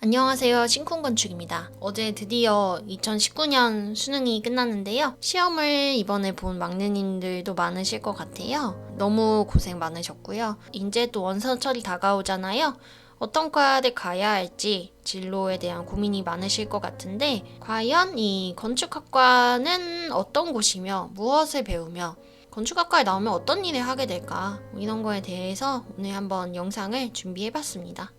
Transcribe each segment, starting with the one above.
안녕하세요. 신쿵건축입니다. 어제 드디어 2019년 수능이 끝났는데요. 시험을 이번에 본 막내님들도 많으실 것 같아요. 너무 고생 많으셨고요. 이제 또 원서철이 다가오잖아요. 어떤 과를 가야 할지 진로에 대한 고민이 많으실 것 같은데 과연 이 건축학과는 어떤 곳이며 무엇을 배우며 건축학과에 나오면 어떤 일을 하게 될까 뭐 이런 거에 대해서 오늘 한번 영상을 준비해 봤습니다.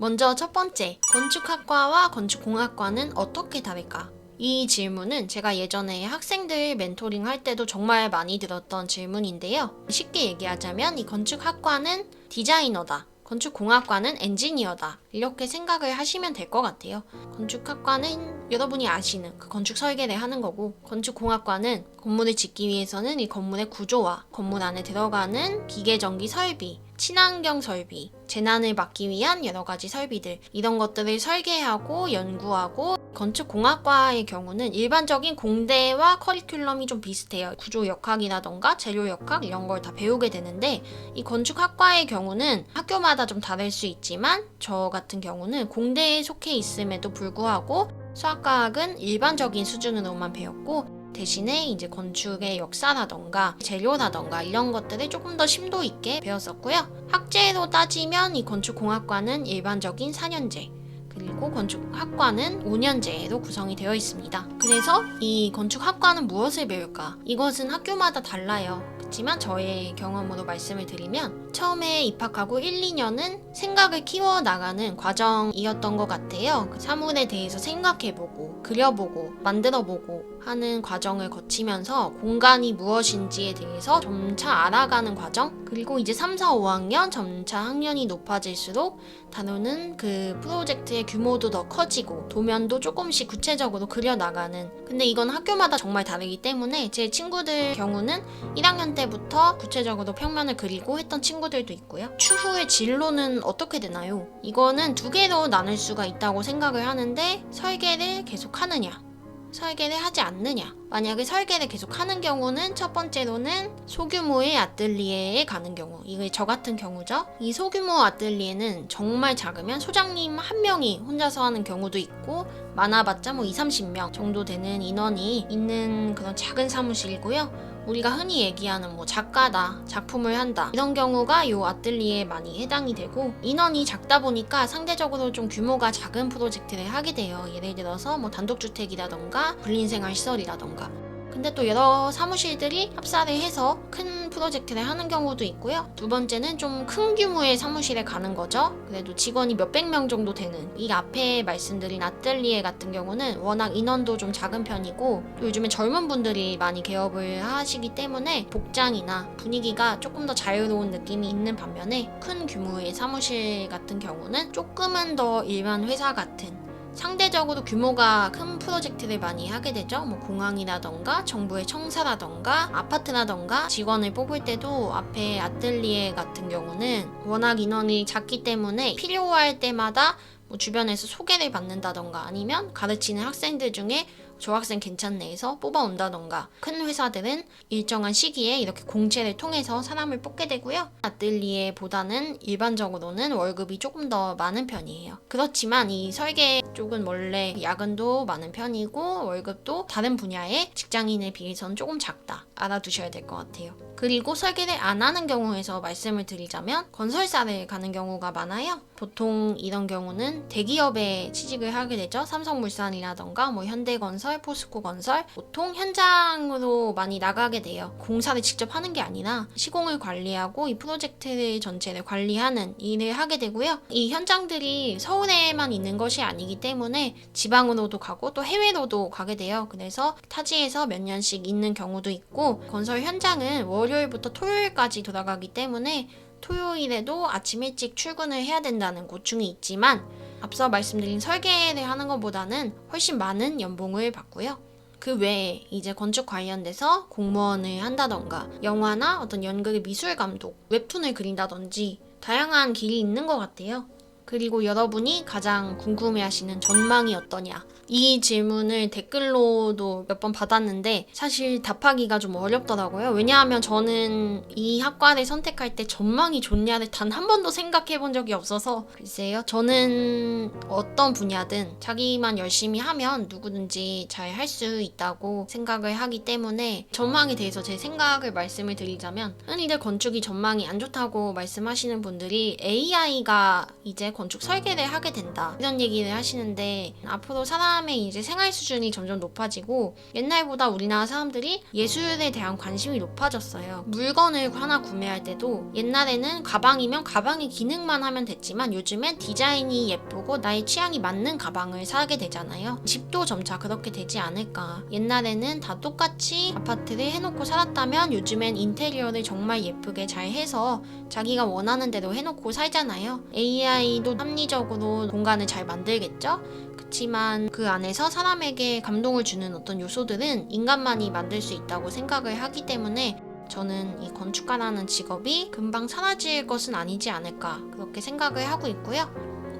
먼저 첫 번째, 건축학과와 건축공학과는 어떻게 다를까? 이 질문은 제가 예전에 학생들 멘토링 할 때도 정말 많이 들었던 질문인데요. 쉽게 얘기하자면 이 건축학과는 디자이너다. 건축공학과는 엔지니어다. 이렇게 생각을 하시면 될 것 같아요. 건축학과는 여러분이 아시는 그 건축 설계를 하는 거고, 건축공학과는 건물을 짓기 위해서는 이 건물의 구조와 건물 안에 들어가는 기계 전기 설비, 친환경 설비, 재난을 막기 위한 여러 가지 설비들, 이런 것들을 설계하고 연구하고 건축공학과의 경우는 일반적인 공대와 커리큘럼이 좀 비슷해요. 구조 역학이라던가 재료 역학 이런 걸 다 배우게 되는데 이 건축학과의 경우는 학교마다 좀 다를 수 있지만 저 같은 경우는 공대에 속해 있음에도 불구하고 수학과학은 일반적인 수준으로만 배웠고 대신에 이제 건축의 역사라던가 재료라던가 이런 것들을 조금 더 심도 있게 배웠었고요. 학제로 따지면 이 건축공학과는 일반적인 4년제, 그리고 건축학과는 5년제로 구성이 되어 있습니다. 그래서 이 건축학과는 무엇을 배울까? 이것은 학교마다 달라요. 그렇지만 저의 경험으로 말씀을 드리면 처음에 입학하고 1, 2년은 생각을 키워 나가는 과정이었던 것 같아요. 그 사물에 대해서 생각해보고 그려보고 만들어보고 하는 과정을 거치면서 공간이 무엇인지에 대해서 점차 알아가는 과정 그리고 이제 3, 4, 5학년 점차 학년이 높아질수록 다루는 그 프로젝트의 규모도 더 커지고 도면도 조금씩 구체적으로 그려나가는 근데 이건 학교마다 정말 다르기 때문에 제 친구들 경우는 1학년 때부터 구체적으로 평면을 그리고 했던 친구들도 있고요 추후의 진로는 어떻게 되나요? 이거는 두 개로 나눌 수가 있다고 생각을 하는데 설계를 계속 하느냐 설계를 하지 않느냐. 만약에 설계를 계속 하는 경우는 첫 번째로는 소규모의 아뜰리에에 가는 경우. 이게 저 같은 경우죠. 이 소규모 아뜰리에는 정말 작으면 소장님 한 명이 혼자서 하는 경우도 있고 많아봤자 뭐 2, 30명 정도 되는 인원이 있는 그런 작은 사무실이고요. 우리가 흔히 얘기하는 뭐 작가다, 작품을 한다 이런 경우가 요 아뜰리에 많이 해당이 되고 인원이 작다 보니까 상대적으로 좀 규모가 작은 프로젝트를 하게 돼요. 예를 들어서 뭐 단독주택이라던가 분린생활시설이라던가 근데 또 여러 사무실들이 합사를 해서 큰 프로젝트를 하는 경우도 있고요. 두 번째는 좀 큰 규모의 사무실에 가는 거죠. 그래도 직원이 몇백 명 정도 되는 이 앞에 말씀드린 아뜰리에 같은 경우는 워낙 인원도 좀 작은 편이고 또 요즘에 젊은 분들이 많이 개업을 하시기 때문에 복장이나 분위기가 조금 더 자유로운 느낌이 있는 반면에 큰 규모의 사무실 같은 경우는 조금은 더 일반 회사 같은 상대적으로 규모가 큰 프로젝트를 많이 하게 되죠. 뭐 공항이라던가 정부의 청사라던가 아파트라던가 직원을 뽑을 때도 앞에 아뜰리에 같은 경우는 워낙 인원이 작기 때문에 필요할 때마다 뭐 주변에서 소개를 받는다던가 아니면 가르치는 학생들 중에 저 학생 괜찮네 해서 뽑아온다던가 큰 회사들은 일정한 시기에 이렇게 공채를 통해서 사람을 뽑게 되고요. 아뜰리에 보다는 일반적으로는 월급이 조금 더 많은 편이에요. 그렇지만 이 설계 쪽은 원래 야근도 많은 편이고 월급도 다른 분야의 직장인에 비해서는 조금 작다. 알아두셔야 될 것 같아요. 그리고 설계를 안 하는 경우에서 말씀을 드리자면 건설사를 가는 경우가 많아요. 보통 이런 경우는 대기업에 취직을 하게 되죠. 삼성물산이라던가 뭐 현대건설, 포스코 건설 보통 현장으로 많이 나가게 돼요. 공사를 직접 하는 게 아니라 시공을 관리하고 이 프로젝트 전체를 관리하는 일을 하게 되고요. 이 현장들이 서울에만 있는 것이 아니기 때문에 지방으로도 가고 또 해외로도 가게 돼요. 그래서 타지에서 몇 년씩 있는 경우도 있고 건설 현장은 월요일부터 토요일까지 돌아가기 때문에 토요일에도 아침 일찍 출근을 해야 된다는 고충이 있지만 앞서 말씀드린 설계를 하는 것보다는 훨씬 많은 연봉을 받고요. 그 외에 이제 건축 관련돼서 공무원을 한다던가 영화나 어떤 연극의 미술 감독, 웹툰을 그린다든지 다양한 길이 있는 것 같아요. 그리고 여러분이 가장 궁금해하시는 전망이 어떠냐? 이 질문을 댓글로도 몇 번 받았는데 사실 답하기가 좀 어렵더라고요. 왜냐하면 저는 이 학과를 선택할 때 전망이 좋냐를 단 한 번도 생각해 본 적이 없어서 글쎄요. 저는 어떤 분야든 자기만 열심히 하면 누구든지 잘 할 수 있다고 생각을 하기 때문에 전망에 대해서 제 생각을 말씀을 드리자면 흔히들 건축이 전망이 안 좋다고 말씀하시는 분들이 AI가 이제 건축 설계를 하게 된다 이런 얘기를 하시는데 앞으로 사람의 이제 생활 수준이 점점 높아지고 옛날보다 우리나라 사람들이 예술에 대한 관심이 높아졌어요. 물건을 하나 구매할 때도 옛날에는 가방이면 가방의 기능만 하면 됐지만 요즘엔 디자인이 예쁘고 나의 취향이 맞는 가방을 사게 되잖아요. 집도 점차 그렇게 되지 않을까. 옛날에는 다 똑같이 아파트를 해놓고 살았다면 요즘엔 인테리어를 정말 예쁘게 잘 해서 자기가 원하는 대로 해놓고 살잖아요. AI도 합리적으로 공간을 잘 만들겠죠? 그렇지만 그 안에서 사람에게 감동을 주는 어떤 요소들은 인간만이 만들 수 있다고 생각을 하기 때문에 저는 이 건축가라는 직업이 금방 사라질 것은 아니지 않을까 그렇게 생각을 하고 있고요.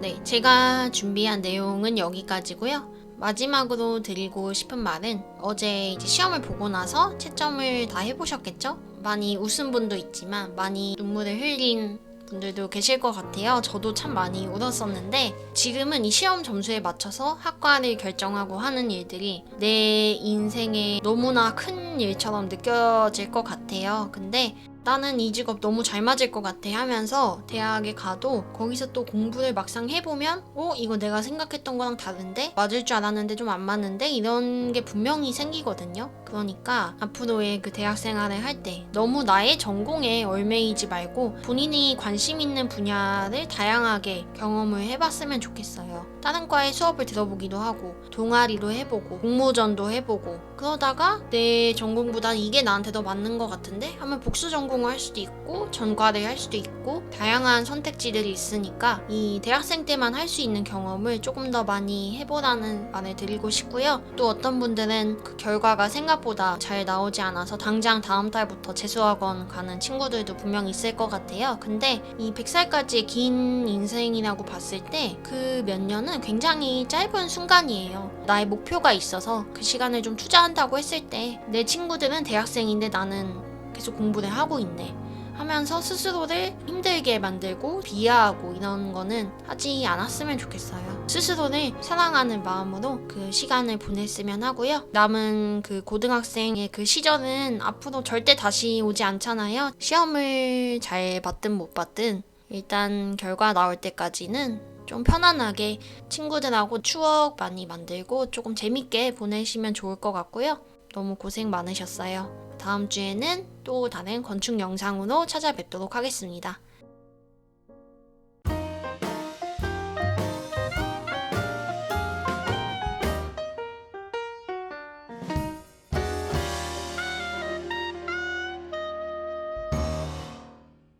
네, 제가 준비한 내용은 여기까지고요. 마지막으로 드리고 싶은 말은 어제 이제 시험을 보고 나서 채점을 다 해보셨겠죠? 많이 웃은 분도 있지만 많이 눈물을 흘린 분들도 계실 것 같아요. 저도 참 많이 울었었는데 지금은 이 시험 점수에 맞춰서 학과를 결정하고 하는 일들이 내 인생에 너무나 큰 일처럼 느껴질 것 같아요. 근데 나는 이 직업 너무 잘 맞을 것 같아 하면서 대학에 가도 거기서 또 공부를 막상 해보면 어 이거 내가 생각했던 거랑 다른데? 맞을 줄 알았는데 좀 안 맞는데? 이런 게 분명히 생기거든요. 그러니까 앞으로의 그 대학 생활을 할 때 너무 나의 전공에 얽매이지 말고 본인이 관심 있는 분야를 다양하게 경험을 해봤으면 좋겠어요 다른 과의 수업을 들어보기도 하고 동아리도 해보고 공모전도 해보고 그러다가 내 전공보다 이게 나한테 더 맞는 것 같은데 하면 복수 전공을 할 수도 있고 전과를 할 수도 있고 다양한 선택지들이 있으니까 이 대학생 때만 할 수 있는 경험을 조금 더 많이 해보라는 말을 드리고 싶고요. 또 어떤 분들은 그 결과가 생각보다 잘 나오지 않아서 당장 다음 달부터 재수학원 가는 친구들도 분명 있을 것 같아요. 근데 이 100살까지의 긴 인생이라고 봤을 때 그 몇 년은 굉장히 짧은 순간이에요. 나의 목표가 있어서 그 시간을 좀 투자한다고 했을 때 내 친구들은 대학생인데 나는 계속 공부를 하고 있네. 하면서 스스로를 힘들게 만들고 비하하고 이런 거는 하지 않았으면 좋겠어요. 스스로를 사랑하는 마음으로 그 시간을 보냈으면 하고요. 남은 그 고등학생의 그 시절은 앞으로 절대 다시 오지 않잖아요. 시험을 잘 받든 못 받든 일단 결과 나올 때까지는 좀 편안하게 친구들하고 추억 많이 만들고 조금 재밌게 보내시면 좋을 것 같고요. 너무 고생 많으셨어요. 다음 주에는 또 다른 건축 영상으로 찾아뵙도록 하겠습니다.